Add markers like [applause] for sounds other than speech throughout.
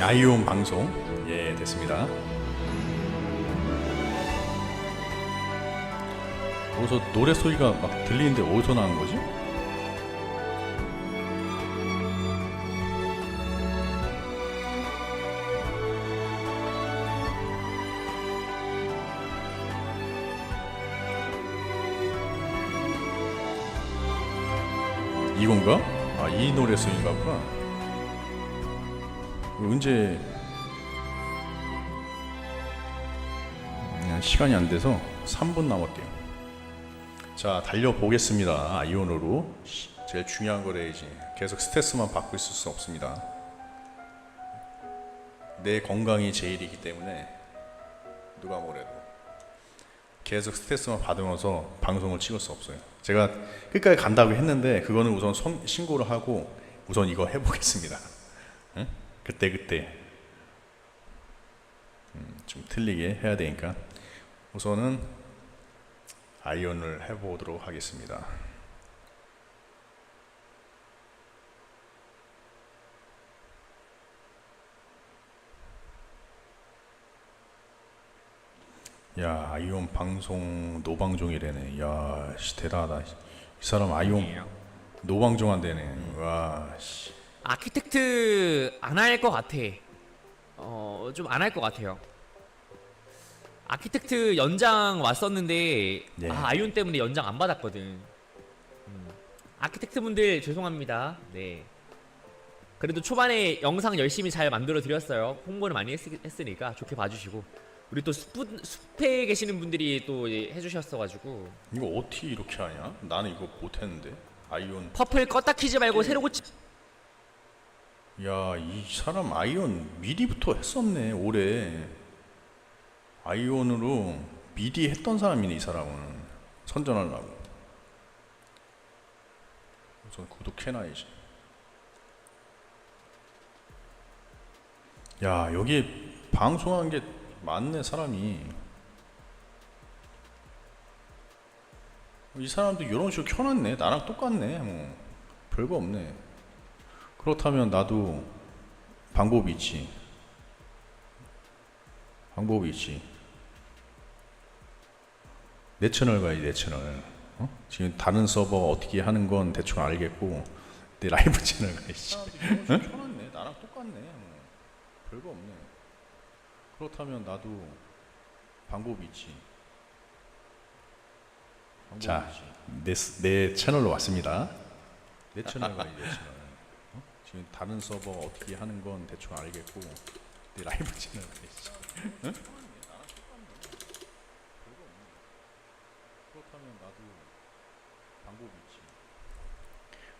아이온 방송 예 됐습니다. 어디서 노래 소리가 막 들리는데 어디서 나는 거지? 이건가? 아 이 노래 소리인가 보다. 언제 음, 시간이 안 돼서 3분 남았대요. 자 달려 보겠습니다. 아이온으로 시- 제일 중요한 거래야지. 계속 스트레스만 받고 있을 수 없습니다. 내 건강이 제일이기 때문에 누가 뭐래도 계속 스트레스만 받으면서 방송을 찍을 수 없어요. 제가 끝까지 간다고 했는데 그거는 우선 선- 신고를 하고 우선 이거 해보겠습니다. 응? 그때 그때 음, 좀 틀리게 해야 되니까 우선은 아이언을 해보도록 하겠습니다. 야 아이온 방송 노방종이래네. 야 씨, 대단하다. 이 사람 아이온 노방종 한대네. 와 씨. 아키텍트 안 할 것 같아. 어, 좀 안 할 것 같아요. 아키텍트 연장 왔었는데 네. 아, 아이온 때문에 연장 안 받았거든. 음. 아키텍트 분들 죄송합니다. 네. 그래도 초반에 영상 열심히 잘 만들어 드렸어요. 홍보를 많이 했, 했으니까 좋게 봐주시고 우리 또 숲, 숲에 계시는 분들이 또 해주셨어가지고 이거 어떻게 이렇게 하냐? 나는 이거 못했는데 아이온 퍼플 껐다 키지 말고 새로 고치 야, 이 사람 아이온 미리부터 했었네, 올해. 아이온으로 미리 했던 사람이네, 이 사람은. 선전하려고. 우선 구독해놔야지. 야, 여기 방송한 게 많네, 사람이. 이 사람도 이런 식으로 켜놨네. 나랑 똑같네, 뭐. 별거 없네. 그렇다면 나도 방법이 있지. 방법이 있지. 내 채널 가야지, 내 채널. 어? 지금 다른 서버 어떻게 하는 건 대충 알겠고, 내 라이브 [laughs] 채널 가야지. 응? 켜놨네. 나랑 똑같네. 뭐. 별거 없네. 그렇다면 나도 방법이 있지. 방법이 자, 내, 스- 내 채널로 왔습니다. 내 채널 가야지, 내 채널. 어? 지금 다른 서버 어떻게 하는 건 대충 알겠고 내 라이브 채널 가야지. [laughs] 응? 그렇다면 나도 방법이 있지.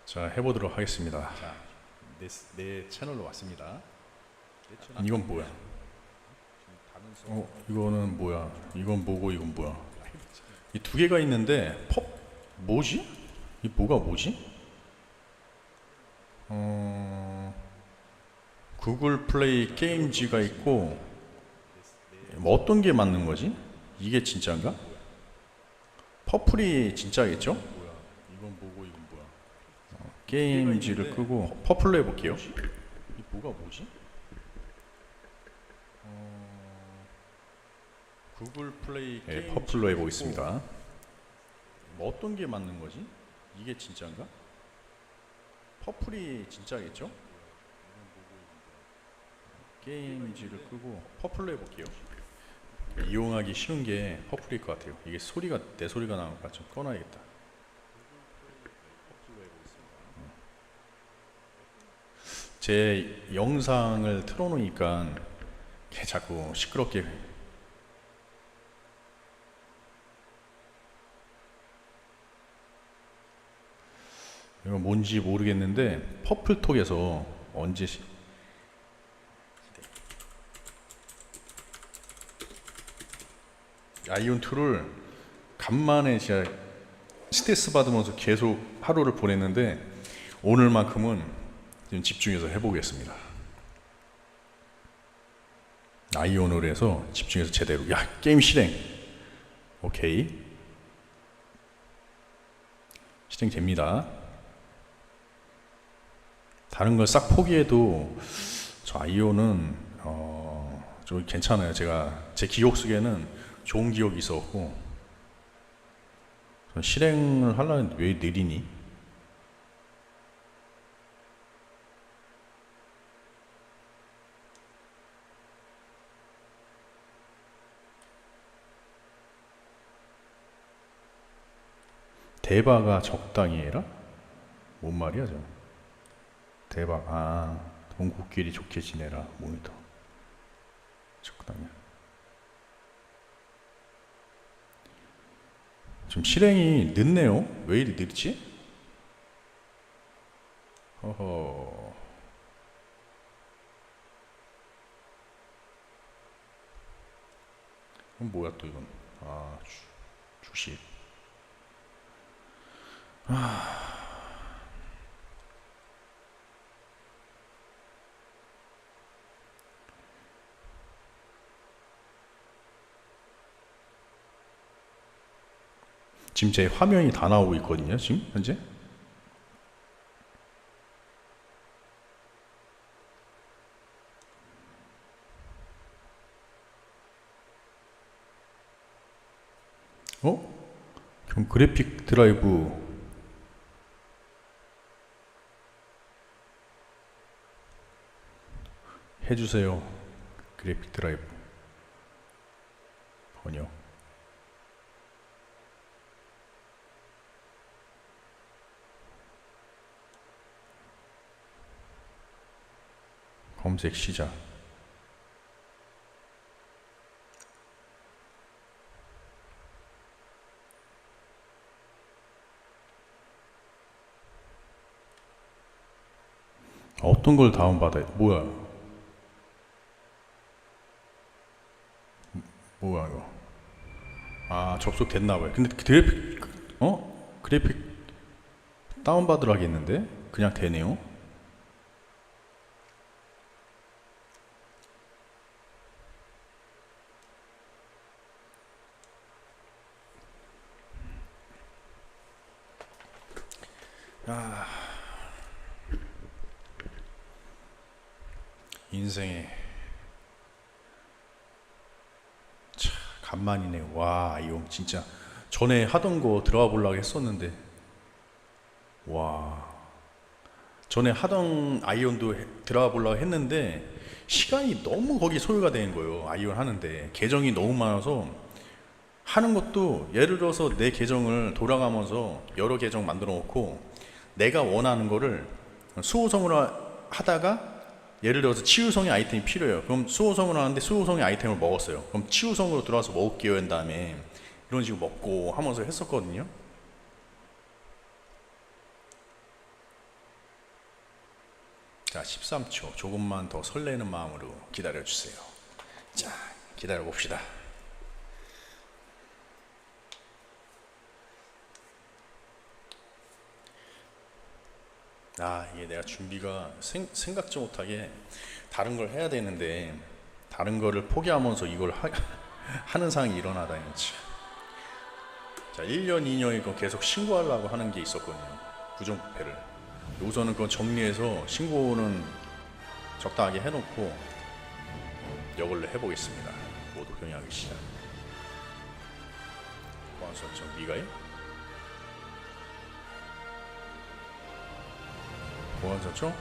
자 해보도록 하겠습니다. 자, 내, 스- 내 채널로 왔습니다. 내 채널 이건 뭐야? 어 이거는 뭐야? 이건 뭐고 이건 뭐야? 이 두 개가 있는데 펍 뭐지? 이 뭐가 뭐지? 어, 구글 플레이 게임즈가 있고 뭐 어떤 게 맞는 거지? 이게 진짜인가? 퍼플이 진짜겠죠? 이건 뭐고 이건 뭐야? 어, 게임즈를 끄고 퍼플로 해볼게요. 이 뭐가 뭐지? 어, 구글 플레이 네, 퍼플로 해보겠습니다. 뭐 어떤 게 맞는 거지? 이게 진짜인가? 퍼플이 진짜겠죠? 게임즈를 끄고 퍼플로 해볼게요. 이용하기 쉬운 게 퍼플일 것 같아요. 이게 소리가 내 소리가 나니까 좀 꺼놔야겠다. 제 영상을 틀어놓으니까 걔 자꾸 시끄럽게 이거 뭔지 모르겠는데 퍼플톡에서 언제 아이온 2를 간만에 제가 스트레스 받으면서 계속 하루를 보냈는데 오늘만큼은 좀 집중해서 해보겠습니다. 아이온으로 해서 집중해서 제대로 야 게임 실행 오케이 실행됩니다. 다른 걸 싹 포기해도 저 아이오는 어, 좀 괜찮아요. 제가 제 기억 속에는 좋은 기억이 있었고 전 실행을 하려는데 왜 느리니? 대바가 적당히 해라? 뭔 말이야 저? 대박 아 동국끼리 좋게 지내라 모니터 적당히 좀 실행이 늦네요. 왜 이리 늦지? 허허. 뭐야 또 이건? 아 주, 주식 지금 제 화면이 다 나오고 있거든요. 지금 현재. 어? 그럼 그래픽 드라이브 해주세요. 그래픽 드라이브 번역. 검색 시작. 어떤 걸 다운받아야 뭐야? 음, 뭐야 이거? 아 접속됐나 봐요. 근데 그래픽 어 그래픽 다운받으라 겠는데 그냥 되네요. 인생에 참 간만이네. 와, 이용 진짜 전에 하던 거 들어가 보려고 했었는데 와. 전에 하던 아이온도 해- 들어가 보려고 했는데 시간이 너무 거기 소요가 되는 거예요. 아이온 하는데 계정이 너무 많아서 하는 것도 예를 들어서 내 계정을 돌아가면서 여러 계정 만들어 놓고 내가 원하는 거를 수호성으로 하다가 예를 들어서 치유성의 아이템이 필요해요. 그럼 수호성으로 하는데 수호성의 아이템을 먹었어요. 그럼 치유성으로 들어와서 먹을게요 한 다음에 이런 식으로 먹고 하면서 했었거든요. 자, 13초. 조금만 더 설레는 마음으로 기다려 주세요. 자, 기다려 봅시다. 아, 이게 내가 준비가 생, 생각지 못하게 다른 걸 해야 되는데 다른 거를 포기하면서 이걸 하, [laughs] 하는 상황이 일어나다니 참. 자, 1년, 2년 이거 계속 신고하려고 하는 게 있었거든요. 부정부패를. 우선은 그건 정리해서 신고는 적당하게 해놓고 이걸로 해보겠습니다. 모두 경영하기 시작. 보안 설정 미가요? 설정?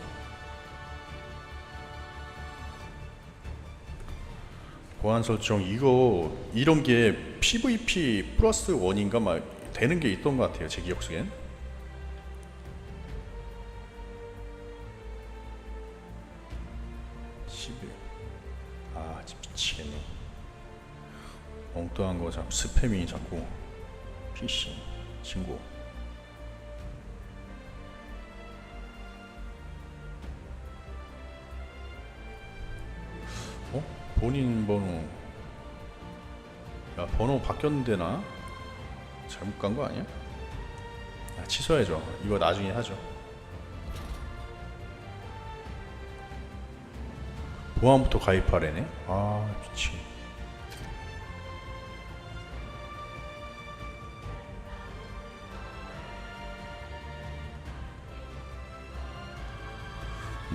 보안 설정 이거 이런 게 PVP 플러스 원인가 막 되는 게 있던 것 같아요 제 기억 속엔. 아 미치겠네. 엉뚱한 거 자꾸 스팸이 자꾸 PC 신고 본인 번호. 야 번호 바뀌었는데 나? 잘못 간 거 아니야? 아, 취소해줘. 이거 나중에 하죠. 보안부터 가입하래네? 아 미치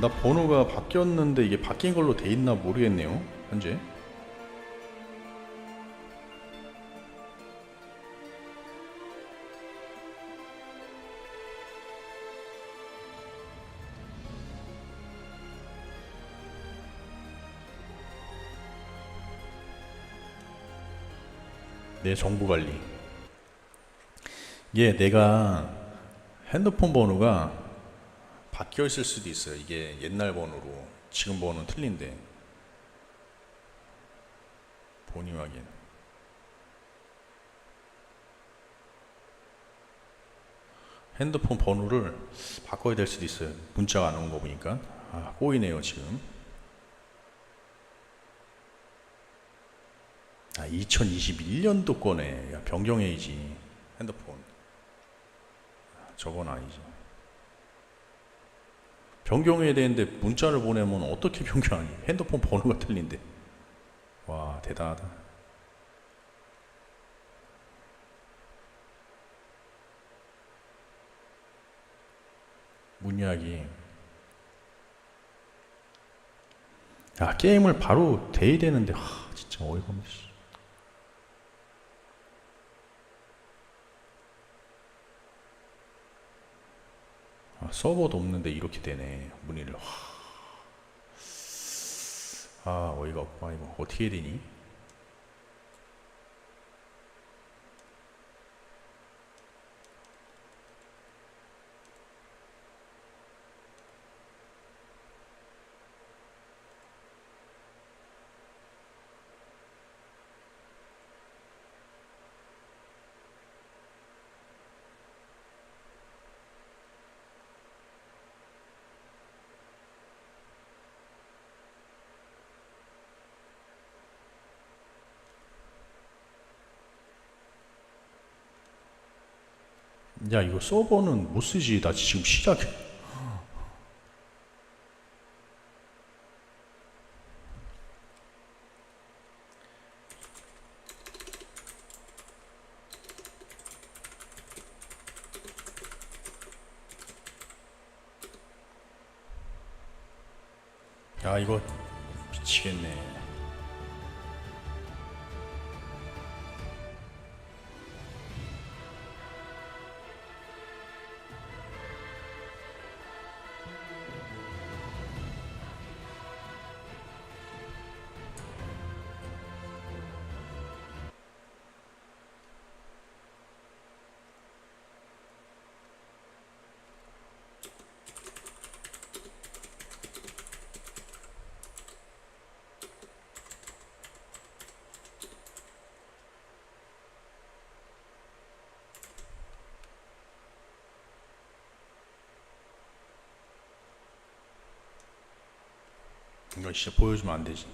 나 번호가 바뀌었는데 이게 바뀐 걸로 돼 있나 모르겠네요. 현재. 내 정보 관리. 이게 내가 핸드폰 번호가 바뀌어 있을 수도 있어요. 이게 옛날 번호로 지금 번호는 틀린데 본인 확인. 핸드폰 번호를 바꿔야 될 수도 있어요. 문자가 안 온 거 보니까 아, 꼬이네요 지금. 아 2021년도 거네. 야, 변경해야지 핸드폰. 아, 저건 아니지. 변경해야 되는데 문자를 보내면 어떻게 [laughs] 변경하니? 핸드폰 번호가 틀린데. 와 대단하다. 문약이. 야 게임을 바로 대야 되는데 하 진짜 어이가 없네. 씨. 아, 서버도 없는데 이렇게 되네 문의를. 와. 아 어이가 없구만 이거 어떻게 해야 되니? 야 이거 서버는 못 쓰지. 나 지금 시작해. 야 이거 미치겠네 이거 진짜 보여주면 안 되지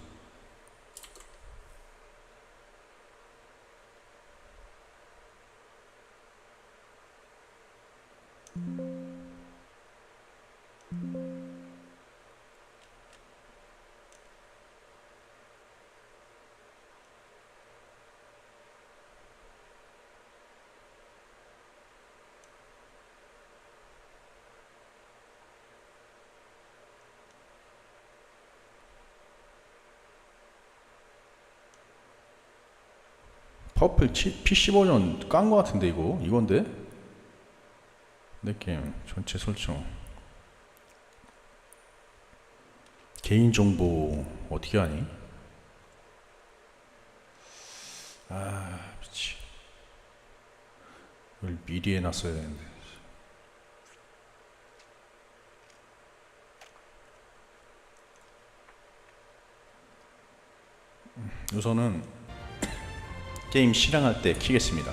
퍼플 치- PC 버전 깐 거 같은데 이거? 이건데? 내 게임 전체 설정. 개인 정보 어떻게 하니? 아 미치. 이걸 미리 해놨어야 되는데. 음, 우선은 게임 실행할 때 키겠습니다.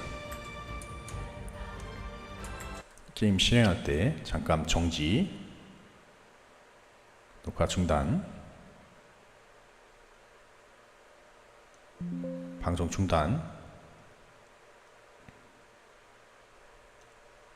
게임 실행할 때 잠깐 정지, 녹화 중단, 방송 중단,